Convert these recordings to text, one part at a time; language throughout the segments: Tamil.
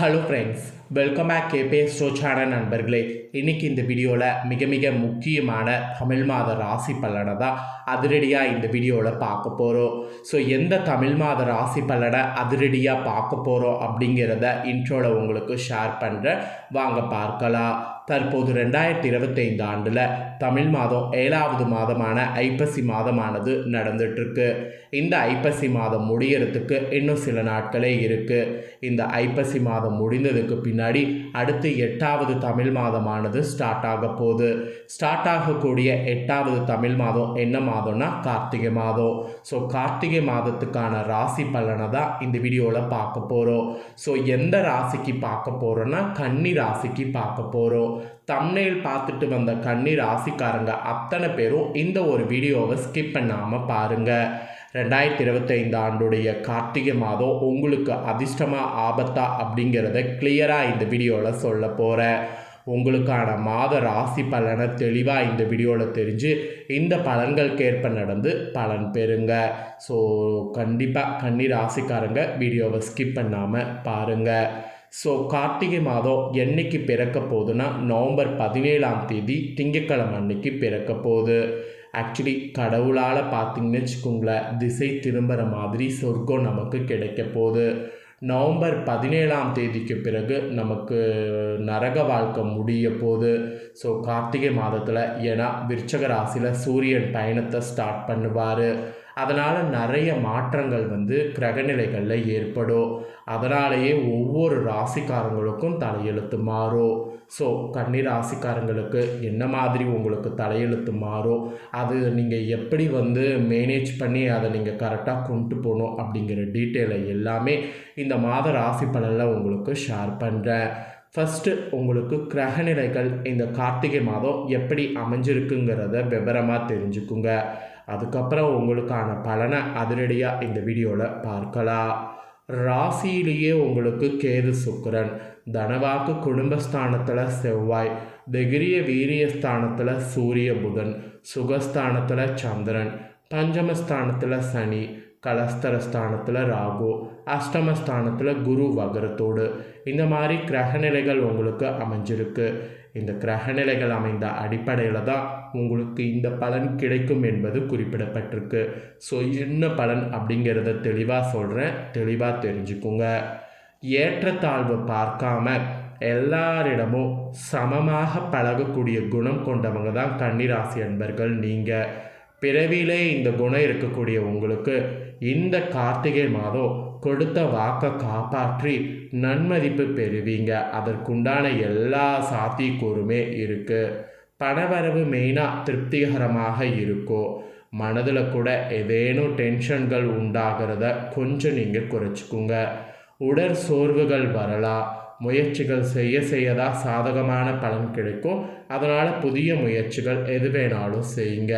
ஹலோ ஃப்ரெண்ட்ஸ் வெல்கம் பேக் கேபே ஸ்டோச்சான நண்பர்களே. இன்றைக்கி இந்த வீடியோவில் மிக மிக முக்கியமான தமிழ் மாத ராசி பலனை தான் அதிரடியாக இந்த வீடியோவில் பார்க்க போகிறோம் ஸோ எந்த தமிழ் மாத ராசி பலனை அதிரடியாக பார்க்க போகிறோம் அப்படிங்கிறத இன்ட்ரோவில் உங்களுக்கு ஷேர் பண்ணுறேன் வாங்க பார்க்கலாம். தற்போது ரெண்டாயிரத்தி இருபத்தைந்து ஆண்டில் தமிழ் மாதம் ஏழாவது மாதமான ஐப்பசி மாதமானது நடந்துட்டுருக்கு. இந்த ஐப்பசி மாதம் முடியறதுக்கு இன்னும் சில நாட்களே இருக்குது இந்த ஐப்பசி மாதம் முடிந்ததுக்கு பின்னாடி அடுத்து எட்டாவது தமிழ் மாதமானது ஸ்டார்ட் ஆக போகுது. ஸ்டார்ட் ஆகக்கூடிய எட்டாவது தமிழ் மாதம் என்ன மாதம்னா கார்த்திகை மாதம். ஸோ கார்த்திகை மாதத்துக்கான ராசி பலனை தான் இந்த வீடியோவில் பார்க்க போகிறோம் ஸோ எந்த ராசிக்கு பார்க்க போகிறோன்னா கன்னி ராசிக்கு பார்க்க போகிறோம் தம்னையில் பார்த்துட்டு வந்த கன்னி ராசிக்காரங்க அத்தனை பேரும் இந்த ஒரு வீடியோவை ஸ்கிப் பண்ணாமல் பாருங்கள் ரெண்டாயிரத்தி இருபத்தைந்து ஆண்டுடைய கார்த்திகை மாதம் உங்களுக்கு அதிர்ஷ்டமாக ஆபத்தா அப்படிங்கிறத கிளியராக இந்த வீடியோவில் சொல்ல போகிறேன் உங்களுக்கான மாத ராசி பலனை தெளிவாக இந்த வீடியோவில் தெரிஞ்சு இந்த பலன்களுக்கேற்ப நடந்து பலன் பெறுங்க. ஸோ கண்டிப்பாக கன்னி ராசிக்காரங்க வீடியோவை ஸ்கிப் பண்ணாமல் பாருங்கள் ஸோ கார்த்திகை மாதம் என்னைக்கு பிறக்க போகுதுன்னா நவம்பர் பதினேழாம் தேதி திங்கட்கிழமை அன்னைக்கு பிறக்க போகுது. ஆக்சுவலி கடவுளால் பார்த்தீங்கன்னு வச்சுக்கோங்களேன் திசை திரும்புகிற மாதிரி சொர்க்கம் நமக்கு கிடைக்க போகுது. நவம்பர் பதினேழாம் தேதிக்கு பிறகு நமக்கு நரக வாழ்க்கை முடிய போது ஸோ கார்த்திகை மாதத்தில் ஏன்னா விருச்சக ராசியில் சூரியன் பயணத்தை ஸ்டார்ட் பண்ணுவார். அதனால் நிறைய மாற்றங்கள் வந்து கிரகநிலைகளில் ஏற்படும். அதனாலேயே ஒவ்வொரு ராசிக்காரங்களுக்கும் தலையெழுத்து மாறும். ஸோ கன்னி ராசிக்காரங்களுக்கு என்ன மாதிரி உங்களுக்கு தலையெழுத்து மாறும்? அது நீங்கள் எப்படி வந்து மேனேஜ் பண்ணி அதை நீங்கள் கரெக்டாக கொண்டு போகணும் அப்படிங்கிற டீட்டெயிலை எல்லாமே இந்த மாத ராசி பலனில் உங்களுக்கு ஷேர் பண்ணுறேன் ஃபஸ்ட்டு உங்களுக்கு கிரகநிலைகள் இந்த கார்த்திகை மாதம் எப்படி அமைஞ்சிருக்குங்கிறத விவரமாக தெரிஞ்சுக்குங்க. அதுக்கப்புறம் உங்களுக்கான பலனை அதிரடியாக இந்த வீடியோவில் பார்க்கலாம். ராசியிலேயே உங்களுக்கு கேது சுக்கரன். தனவாக்கு குடும்பஸ்தானத்தில் செவ்வாய். திகிரிய வீரியஸ்தானத்தில் சூரிய புதன். சுகஸ்தானத்தில் சந்திரன். பஞ்சமஸ்தானத்தில் சனி. கலஸ்தரஸ்தானத்தில் ராகு அஷ்டமஸ்தானத்தில் குரு வகரத்தோடு. இந்த மாதிரி கிரகநிலைகள் உங்களுக்கு அமைஞ்சிருக்கு. இந்த கிரகநிலைகள் அமைந்த அடிப்படையில் தான் உங்களுக்கு இந்த பலன் கிடைக்கும் என்பது குறிப்பிடப்பட்டிருக்கு. ஸோ என்ன பலன் அப்படிங்கிறத தெளிவாக சொல்கிறேன் தெளிவாக தெரிஞ்சுக்குங்க. ஏற்றத்தாழ்வு பார்க்காம எல்லாரிடமும் சமமாக பழகக்கூடிய குணம் கொண்டவங்க தான் கன்னிராசி அன்பர்கள் நீங்கள் பிறவிலே இந்த குணம் இருக்கக்கூடிய உங்களுக்கு இந்த கார்த்திகை மாதம் கொடுத்த வாக்கை காப்பாற்றி நன்மதிப்பு பெறுவீங்க. அதற்குண்டான எல்லா சாத்தியக்கூறுமே இருக்குது பணவரவு மெயினாக திருப்திகரமாக இருக்கும் மனதில் கூட ஏதேனும் டென்ஷன்கள் உண்டாகிறத கொஞ்சம் நீங்கள் குறைச்சிக்குங்க. உடற் சோர்வுகள் வரலாம் முயற்சிகள் செய்ய செய்யதான் சாதகமான பலன் கிடைக்கும். அதனால் புதிய முயற்சிகள் எது வேணாலும் செய்யுங்க.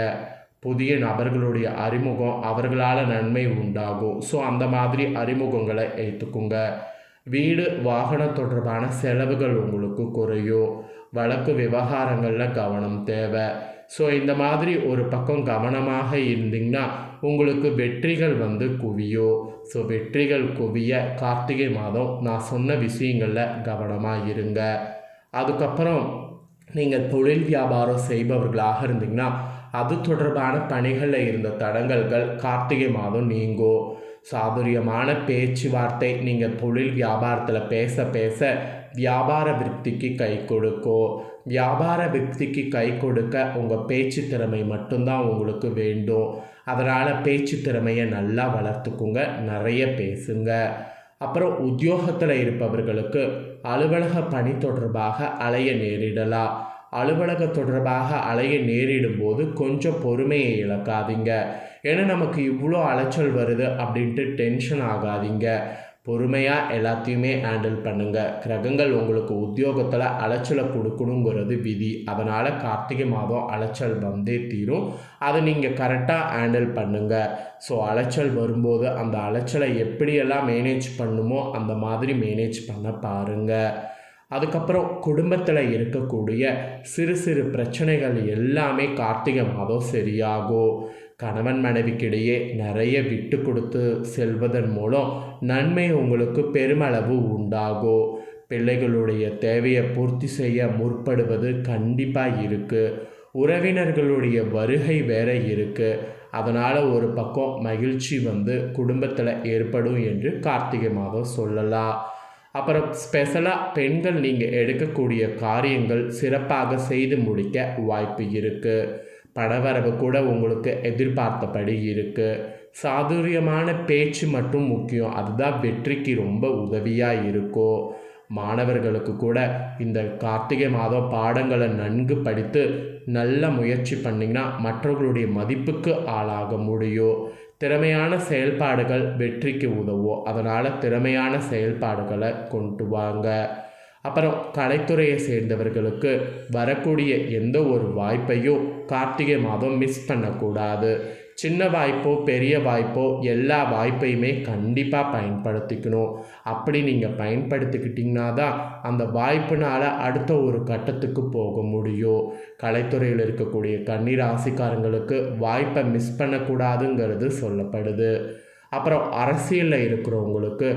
புதிய நபர்களுடைய அறிமுகம் அவர்களால் நன்மை உண்டாகும். ஸோ அந்த மாதிரி அறிமுகங்களை ஏற்றுக்குங்க வீடு வாகனம் தொடர்பான செலவுகள் உங்களுக்கு குறையும். வழக்கு விவகாரங்களில் கவனம் தேவை. ஸோ இந்த மாதிரி ஒரு பக்கம் கவனமாக இருந்தீங்கன்னா உங்களுக்கு வெற்றிகள் வந்து குவியும். ஸோ வெற்றிகள் குவிய கார்த்திகை மாதம் நான் சொன்ன விஷயங்களில் கவனமாக இருங்க. அதுக்கப்புறம் நீங்கள் தொழில் வியாபாரம் செய்பவர்களாக இருந்தீங்கன்னா அது தொடர்பான பணிகளில் இருந்த தடங்கல்கள் கார்த்திகை மாதம் நீங்கும் சாதுரியமான பேச்சுவார்த்தை நீங்கள் தொழில் வியாபாரத்தில் பேச பேச வியாபார விருத்திக்கு கை கொடுக்கும் வியாபார விருத்திக்கு கை கொடுக்க உங்கள் பேச்சு திறமை மட்டும்தான் உங்களுக்கு வேண்டும். அதனால் பேச்சு திறமையை நல்லா வளர்த்துக்குங்க நிறைய பேசுங்க. அப்புறம் உத்தியோகத்தில் இருப்பவர்களுக்கு அலுவலக பணி தொடர்பாக அலைய நேரிடலாம். அலுவலக தொடர்பாக அலைய நேரிடும் போது கொஞ்சம் பொறுமையை இழக்காதீங்க. ஏன்னா நமக்கு இவ்வளோ அலைச்சல் வருது அப்படின்ட்டு டென்ஷன் ஆகாதீங்க. பொறுமையாக எல்லாத்தையுமே ஹேண்டில் பண்ணுங்கள் கிரகங்கள் உங்களுக்கு உத்தியோகத்தில் அலைச்சலை கொடுக்கணுங்கிறது விதி. அதனால் கார்த்திகை மாதம் அலைச்சல் வந்தே தீரும். அதை நீங்கள் கரெக்டாக ஹேண்டில் பண்ணுங்கள் ஸோ அலைச்சல் வரும்போது அந்த அலைச்சலை எப்படியெல்லாம் மேனேஜ் பண்ணுமோ அந்த மாதிரி மேனேஜ் பண்ண பாருங்கள் அதுக்கப்புறம் குடும்பத்தில் இருக்கக்கூடிய சிறு சிறு பிரச்சனைகள் எல்லாமே கார்த்திகை மாதம் சரியாகும். கணவன் மனைவிக்கிடையே நிறைய விட்டு கொடுத்து செல்வதன் மூலம் நன்மை உங்களுக்கு பெருமளவு உண்டாகும். பிள்ளைகளுடைய தேவையை பூர்த்தி செய்ய முற்படுவது கண்டிப்பாக இருக்குது உறவினர்களுடைய வருகை வேற இருக்குது அதனால் ஒரு பக்கம் மகிழ்ச்சி வந்து குடும்பத்தில் ஏற்படும் என்று கார்த்திகை மாதம் சொல்லலாம். அப்புறம் ஸ்பெஷலாக பெண்கள் நீங்கள் எடுக்கக்கூடிய காரியங்கள் சிறப்பாக செய்து முடிக்க வாய்ப்பு இருக்குது பணவரவு கூட உங்களுக்கு எதிர்பார்த்தபடி இருக்குது சாதுரியமான பேச்சு மட்டும் முக்கியம். அதுதான் வெற்றிக்கு ரொம்ப உதவியாக இருக்கும் மாணவர்களுக்கு கூட இந்த கார்த்திகை மாதம் பாடங்களை நன்கு படித்து நல்ல முயற்சி பண்ணிங்கன்னா மற்றவர்களுடைய மதிப்புக்கு ஆளாக முடியும் திறமையான செயல்பாடுகள் வெற்றிக்கு உதவும் அதனால் திறமையான செயல்பாடுகளை கொண்டு வாங்க. அப்புறம் கலைத்துறையை சேர்ந்தவர்களுக்கு வரக்கூடிய எந்த ஒரு வாய்ப்பையும் கார்த்திகை மாதம் மிஸ் பண்ணக்கூடாது. சின்ன வாய்ப்போ பெரிய வாய்ப்போ எல்லா வாய்ப்பையுமே கண்டிப்பாக பயன்படுத்திக்கணும். அப்படி நீங்கள் பயன்படுத்திக்கிட்டிங்கன்னா தான் அந்த வாய்ப்புனால் அடுத்த ஒரு கட்டத்துக்கு போக முடியும். கலைத்துறையில் இருக்கக்கூடிய கண்ணீர் ஆசிக்காரங்களுக்கு வாய்ப்பை மிஸ் பண்ணக்கூடாதுங்கிறது சொல்லப்படுது. அப்புறம் அரசியலில் இருக்கிறவங்களுக்கு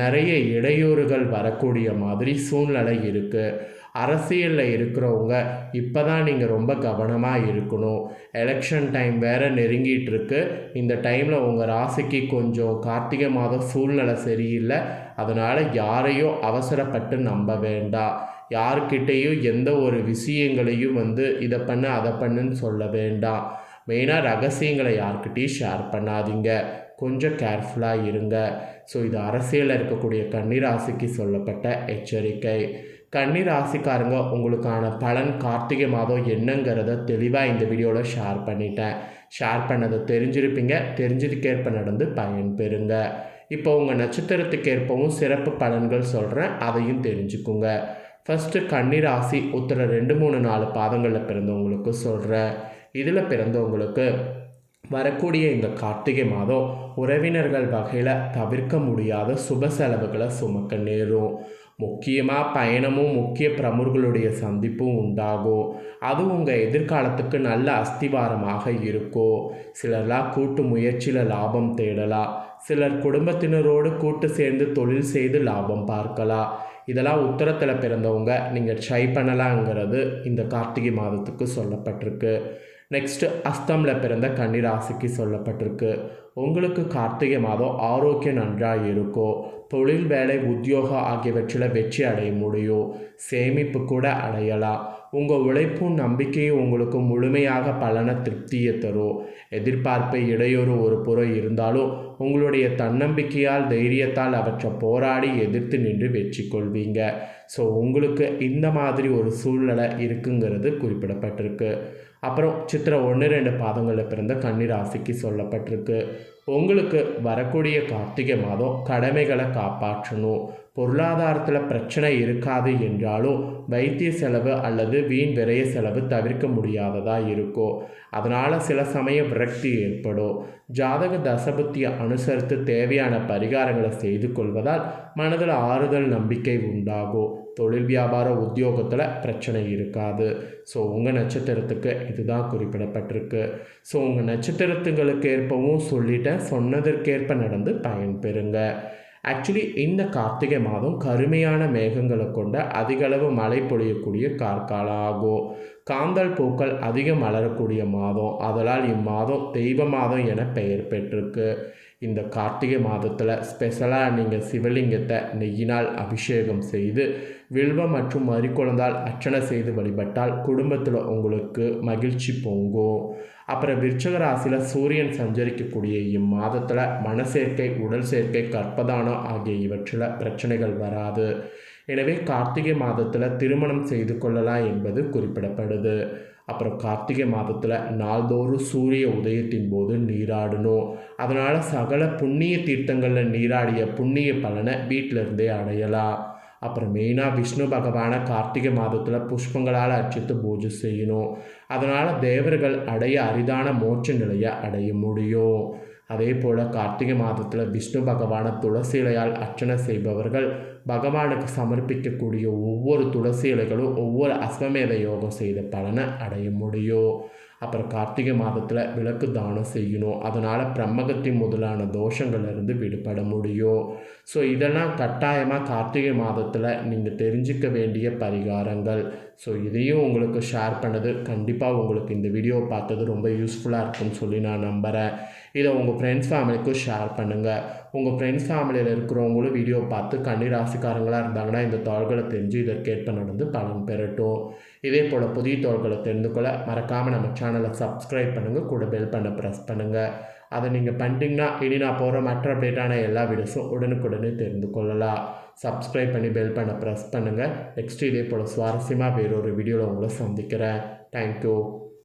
நிறைய இடையூறுகள் வரக்கூடிய மாதிரி சூழ்நிலை இருக்குது அரசியலில் இருக்கிறவங்க இப்போ தான் நீங்கள் ரொம்ப கவனமாக இருக்கணும். எலெக்ஷன் டைம் வேறு நெருங்கிட்டு இருக்கு இந்த டைமில் உங்கள் ராசிக்கு கொஞ்சம் கார்த்திகை மாதம் சூழ்நிலை சரியில்லை. அதனால் யாரையும் அவசரப்பட்டு நம்ப வேண்டாம். யார்கிட்டேயும் எந்த ஒரு விஷயங்களையும் வந்து இதை பண்ணு அதை பண்ணுன்னு சொல்ல வேண்டாம். மெயினாக ரகசியங்களை யார்கிட்டையும் ஷேர் பண்ணாதீங்க. கொஞ்சம் கேர்ஃபுல்லாக இருங்க. ஸோ இது அரசியலில் இருக்கக்கூடிய கன்னிராசிக்கு சொல்லப்பட்ட எச்சரிக்கை. கன்னி ராசிக்காரங்க உங்களுக்கான பலன் கார்த்திகை மாதம் என்னங்கிறத தெளிவாக இந்த வீடியோவில் ஷேர் பண்ணிட்டேன். ஷேர் பண்ணதை தெரிஞ்சிருப்பீங்க. தெரிஞ்சதுக்கேற்ப நடந்து பயன் பெறுங்க. இப்போ உங்கள் நட்சத்திரத்துக்கு ஏற்பவும் சிறப்பு பலன்கள் சொல்கிறேன் அதையும் தெரிஞ்சுக்குங்க. ஃபஸ்ட்டு கன்னி ராசி உத்தர ரெண்டு மூணு நாலு பாதங்களில் பிறந்தவங்களுக்கு சொல்கிறேன் இதில் பிறந்தவங்களுக்கு வரக்கூடிய இந்த கார்த்திகை மாதம் உறவினர்கள் வகையில் தவிர்க்க முடியாத சுப செலவுகளை சுமக்க நேரும். முக்கியமாக பயணமும் முக்கிய பிரமுகர்களுடைய சந்திப்பும் உண்டாகும். அது உங்கள் எதிர்காலத்துக்கு நல்ல அஸ்திவாரமாக இருக்கும் சிலர்லாம் கூட்டு முயற்சியில் லாபம் தேடலாம் சிலர் குடும்பத்தினரோடு கூட்டு சேர்ந்து தொழில் செய்து லாபம் பார்க்கலாம் இதெல்லாம் உத்தரத்தில் பிறந்தவங்க. நீங்கள் ட்ரை பண்ணலாங்கிறது இந்த கார்த்திகை மாதத்துக்கு சொல்லப்பட்டிருக்கு. நெக்ஸ்ட்டு அஸ்தமில் பிறந்த கன்னிராசிக்கு சொல்லப்பட்டிருக்கு. உங்களுக்கு கார்த்திகை மாதம் ஆரோக்கியம் நன்றாக இருக்கும் தொழில் வேலை உத்தியோகம் ஆகியவற்றில் வெற்றி அடைய முடியும். சேமிப்பு கூட அடையலாம். உங்கள் உழைப்பும் நம்பிக்கையும் உங்களுக்கு முழுமையாக பலன திருப்தியை தரும். எதிர்பார்ப்பை இடையூறு ஒரு புறம் இருந்தாலும் உங்களுடைய தன்னம்பிக்கையால் தைரியத்தால் அவற்றை போராடி எதிர்த்து நின்று வெற்றி கொள்வீங்க. ஸோ உங்களுக்கு இந்த மாதிரி ஒரு சூழ்நிலை இருக்குங்கிறது குறிப்பிடப்பட்டிருக்கு. அப்புறம் சித்திரை ஒன்று ரெண்டு பாதங்களில் பிறந்த கன்னிராசிக்கு சொல்லப்பட்டிருக்கு. உங்களுக்கு வரக்கூடிய கார்த்திகை மாதம் கடமைகளை காப்பாற்றணும். பொருளாதாரத்தில் பிரச்சனை இருக்காது என்றாலும் வைத்திய செலவு அல்லது வீண் விரைய செலவு தவிர்க்க முடியாததாக இருக்கும். அதனால் சில சமயம் விரக்தி ஏற்படும். ஜாதக தசபுத்தியை அனுசரித்து தேவையான பரிகாரங்களை செய்து கொள்வதால் மனதில் ஆறுதல் நம்பிக்கை உண்டாகும். தொழில் வியாபார உத்தியோகத்தில் பிரச்சனை இருக்காது. ஸோ உங்கள் நட்சத்திரத்துக்கு இதுதான் குறிப்பிடப்பட்டிருக்கு. ஸோ உங்கள் நட்சத்திரத்துங்களுக்கு ஏற்பவும் சொல்லிட்டேன். சொன்னதற்கேற்ப நடந்து பயன்பெறுங்க ஆக்சுவலி இந்த கார்த்திகை மாதம் கருமையான மேகங்களை கொண்ட அதிகளவு மழை பொழியக்கூடிய கார்காலம் ஆகும். காந்தல் பூக்கள் அதிகம் மலரக்கூடிய மாதம். அதனால் இம்மாதம் தெய்வ மாதம் என பெயர் பெற்றிருக்கு. இந்த கார்த்திகை மாதத்தில் ஸ்பெஷலாக நீங்கள் சிவலிங்கத்தை நெய்யினால் அபிஷேகம் செய்து வில்வம் மற்றும் மறிக்குழந்தால் அர்ச்சனை செய்து வழிபட்டால் குடும்பத்தில் உங்களுக்கு மகிழ்ச்சி பொங்கும். அப்புறம் விருச்சக ராசியில் சூரியன் சஞ்சரிக்கக்கூடிய இம்மாதத்தில் மனசேர்க்கை உடல் சேர்க்கை கற்பதானம் ஆகிய இவற்றில் பிரச்சனைகள் வராது. எனவே கார்த்திகை மாதத்தில் திருமணம் செய்து கொள்ளலாம் என்பது குறிப்பிடப்படுது. அப்புறம் கார்த்திகை மாதத்தில் நாள்தோறும் சூரிய உதயத்தின் போது நீராடணும். அதனால் சகல புண்ணிய தீர்த்தங்களில் நீராடிய புண்ணிய பலனை வீட்டிலிருந்தே அடையலாம். அப்புறம் மெயினாக விஷ்ணு பகவானை கார்த்திகை மாதத்தில் புஷ்பங்களால் அர்ச்சித்து பூஜை செய்யணும். அதனால் தேவர்கள் அடைய அரிதான மோட்ச நிலையை அடைய முடியும். அதே போல் கார்த்திகை மாதத்தில் விஷ்ணு பகவானை துளசி இலையால் அர்ச்சனை செய்பவர்கள் பகவானுக்கு சமர்ப்பிக்கக்கூடிய ஒவ்வொரு துளசி இலைகளும் ஒவ்வொரு அஸ்வமேத யோகம் செய்த பலனை அடைய முடியும். அப்புறம் கார்த்திகை மாதத்தில் விளக்கு தானம் செய்யணும். அதனால் பிரம்மகத்தி முதலான தோஷங்கள்லேருந்து விடுபட முடியும். ஸோ இதெல்லாம் கட்டாயமாக கார்த்திகை மாதத்தில் நீங்கள் தெரிஞ்சிக்க வேண்டிய பரிகாரங்கள். ஸோ இதையும் உங்களுக்கு ஷேர் பண்ணது. கண்டிப்பாக உங்களுக்கு இந்த வீடியோ பார்த்தது ரொம்ப யூஸ்ஃபுல்லாக இருக்கும்னு சொல்லி நான் நம்புகிறேன் இதை உங்கள் ஃப்ரெண்ட்ஸ் ஃபேமிலிக்கும் ஷேர் பண்ணுங்கள் உங்கள் ஃப்ரெண்ட்ஸ் ஃபேமிலியில் இருக்கிறவங்களும் வீடியோ பார்த்து கன்னி ராசிக்காரங்களாக இருந்தாங்கன்னா இந்த தாள்களை தெரிஞ்சு இதற்கேற்ப நடந்து பலன் பெறட்டும். இதே போல் புதிய தாள்களை தெரிந்து கொள்ள மறக்காமல் நம்ம சேனலை சப்ஸ்கிரைப் பண்ணுங்கள் கூட பெல் பண்ண ப்ரெஸ் பண்ணுங்கள் அதை நீங்கள் பண்ணிட்டீங்கன்னா இனி நான் போகிற மற்ற அப்டேட்டான எல்லா வீடியோஸும் உடனுக்குடனே தெரிந்து கொள்ளலாம். சப்ஸ்கிரைப் பண்ணி பெல் பண்ண ப்ரெஸ் பண்ணுங்கள் நெக்ஸ்ட் இதே போல் சுவாரஸ்யமாக வேறொரு வீடியோவில் உங்களை சந்திக்கிறேன். தேங்க்யூ